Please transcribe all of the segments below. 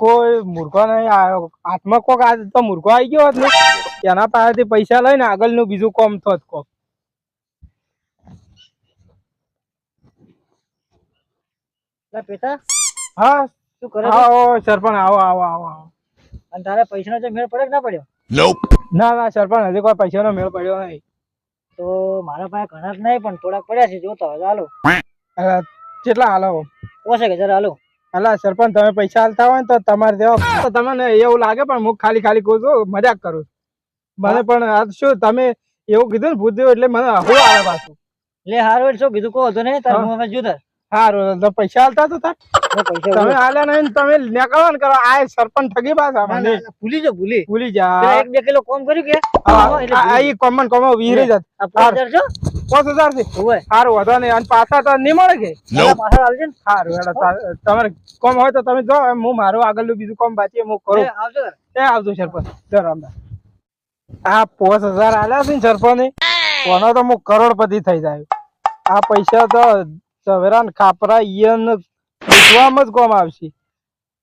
કોઈ મૂર્ખો નહીં આવ્યો. હાથમાં કોક આ તો મૂર્ખો આવી ગયો હોત ને. એના પાસેથી પૈસા લઈને આગળનું બીજું કોમ થોત કોક. લે હા. શું કરે આવો સરપંચ આવો આવો આવો આવો. અને તારે પૈસાનો જે મેળ પડે કે ના પડ્યો? ના ના સરપંચ હજી કોઈ પૈસાનો મેળ પડ્યો નહીં. તો મારા પાસે ઘણા નહીં પણ થોડાક પડ્યા છે. જોતો હવે હાલો. કેટલા હાલો? પોસે કે જરા હાલો. અલા સરપંચ તમે પૈસા આલતા હોય તો તમારે તો તમને એવું લાગે પણ હું ખાલી ખાલી કહું છું મજાક કરું મને પણ આ શું તમે એવું કીધું ને ભૂત જેવું એટલે મને હું આવે પાછું. લે હારું શું કીધું કહો તો નહીં તારું મને જુદા. હવે સારું તો પૈસા આલતા તો તાર. તમે આલ્યા નહીં તમે નીકળો ને કરો આ સરપંચ ઠગી પાછા મને. ભૂલી જો ભૂલી. ભૂલી જા. એક બે કિલો કોમ કર્યું કે? આ કોમન કોમન વિહરી જાત. પાંચ હજારથી સારું વધો નહીં. અને પાછા તો નહીં મળે કે? ને. સારું તમારે કોમ હોય તો તમે જો હું મારું આગળનું બીજું કોમ બાકી હું કરું. આવજો એ આવજો સરપંચ. રામદાસ આ પાંચ હજાર આલ્યા છે ને સરપંચ? કોનો તો હું કરોડપતિ થઈ જાય. આ પૈસા તો સવેરા ને ખાપરા ઈયન વેચવામાં જ કોમ આવશે.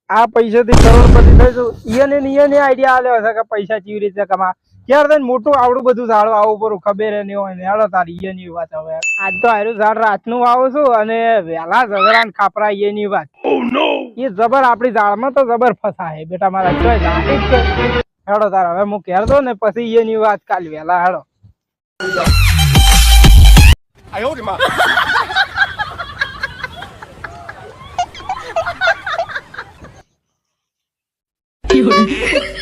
આ પૈસાથી કરોડપતિ થઈ જવું ઈયન ઈયન આઈડિયા આલ્યો છે કે પૈસા કેવી રીતે કમા ક્યારે તને મોટું આવડું બધું ઝાડ આવું પર ખબર નહીં હોય ને. હેડો તારી ઈયની વાત હવે. આજ તો આયરું ઝાડ રાતનું વાવું છું અને વેલા ઝવેરા ને ખાપરા ઈયની વાત. એ જબર આપણી ઝાડમાં તો જબર ફસાય. બેટા મારા જ છે. હેડો તાર હવે હું કહેર દો ને પછી એની વાત કાલ વેલા હેડો. આ પેટા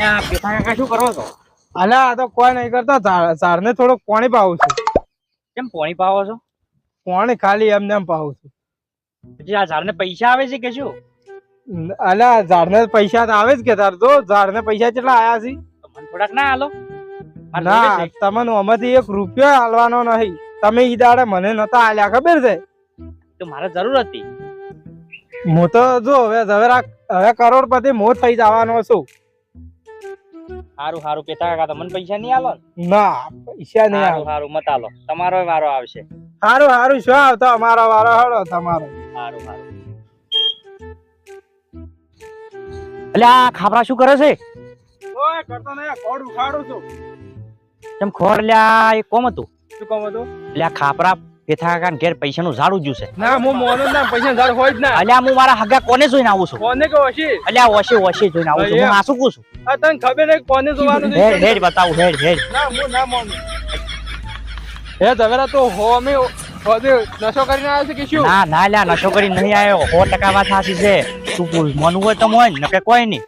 કાકા શું કરો છો? અલા આ તો કોઈ નહીં કરતા. ઝાડ ને થોડો પાણી પાવું છું. કેમ પાણી પાવો છો? પાણી ખાલી એમને એમ પાવું છું. પછી આ ઝાડને પૈસા આવે છે કે શું? અલા ઝાડને પૈસા તો આવે જ કે તાર તો. ઝાડને પૈસા કેટલા આયા છે? મને થોડાક ના હાલો ના તમને આમાંથી એક રૂપિયો હાલવાનો નહીં. તમે ઈ દાડે મને નતા આલ્યા ખબર છે? તો મારે જરૂર હતી. હું તો જો હવે હવે કરોડપતિ મોત થઈ જવાનો છું. સારું સારું પેટા કાકા તમને પૈસા નહીં આલો ના? પૈસા નહીં સારું સારું મત આલો. તમારો વારો આવશે. સારું સારું શું આવતો? અમારો વારો હળો તમારો. સારું સારું એટલે આ ખાપરા શું કરે છે? ઓય કરતો નહીં ખોડ ઉખાડું છું. તેમ ખોર લ્યા એ કોમ હતું? શું કોમ હતું? એટલે આ ખાપરા પેથા ઘેર પૈસાનું ઝાડ ઉજ્યું છે. ના હું મોનો ના પૈસા ઝાડ હોય જ ના. અલ્યા હું મારા હગા કોને જોઈને આવું છું? કોને કે ઓછી અલ્યા ઓશે ઓશે જોઈને આવું છું. હું ભાઈ, આ શું છું? આ તને ખબર નહીં કોને જોવાનું હેડ હેડ બતાવું હેડ હેડ. ના હું ના મોનું. હે ઝવેરા તો હો અમે નશો કરીને આવ્યો છે કે શું? ના ના લ્યા નશો કરી નહીં આવ્યો. સો ટકા વાત સાચી છે. તું મનવું હોય તો મોય નકે કોઈ નહીં.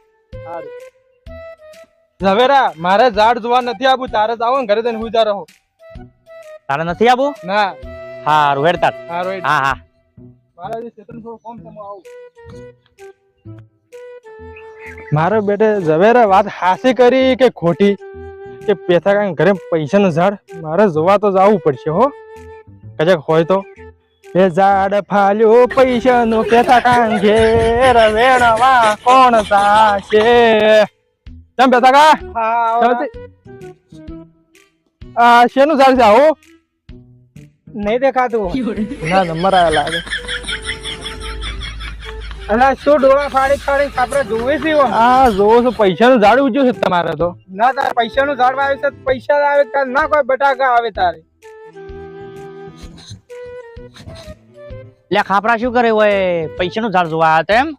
ઝવેરા મારે ઝાડ જોવા નથી આવું તારે જ આવો ને ઘરે જઈને હુઈ રહો. તારે નથી આવું ના. હારું હેડ તાર હારો હા હા. મારા ચેતન થોડું કોમ છે હું મારો બેટે ઝવેરા વાત હાસી કરી કે ખોટી કે પેથા કાંઈ ઘરે પૈસાનું ઝાડ? મારે જોવા તો જવું પડશે હો. કજાક હોય તો. એ ઝાડ ફાલ્યો પૈસાનું પેથા કાંઈ ઘેર વેણવા કોણ સાશે કેમ પેથા કા? આ શેનું ઝાડ છે આવું? નહીં દેખાતું. ના નંબર આયા લાગે. અલા શું ડોળા ફાડી ફાડી આપણે જોવે છે હા જોવો છો પૈસાનું ઝાડ ઉજ્યું છે તમારે તો. ના તારે પૈસાનું ઝાડ આવે છે પૈસા આવે તાર. ના કોઈ બટાકા આવે તારે. લ્યા ખાપરા શું કરે પૈસા નું ઝાડ જોવા આવ્યા હતા એમ?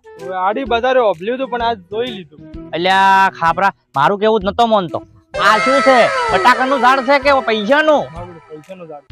આડી બજારે ઓભલ્યું હતું પણ આજ જોઈ લીધું. અલ્યા ખાપરા મારું કેવું જ નતો મોનતો. આ શું છે? બટાકાનું ઝાડ છે કે પૈસાનું? પૈસાનું ઝાડ.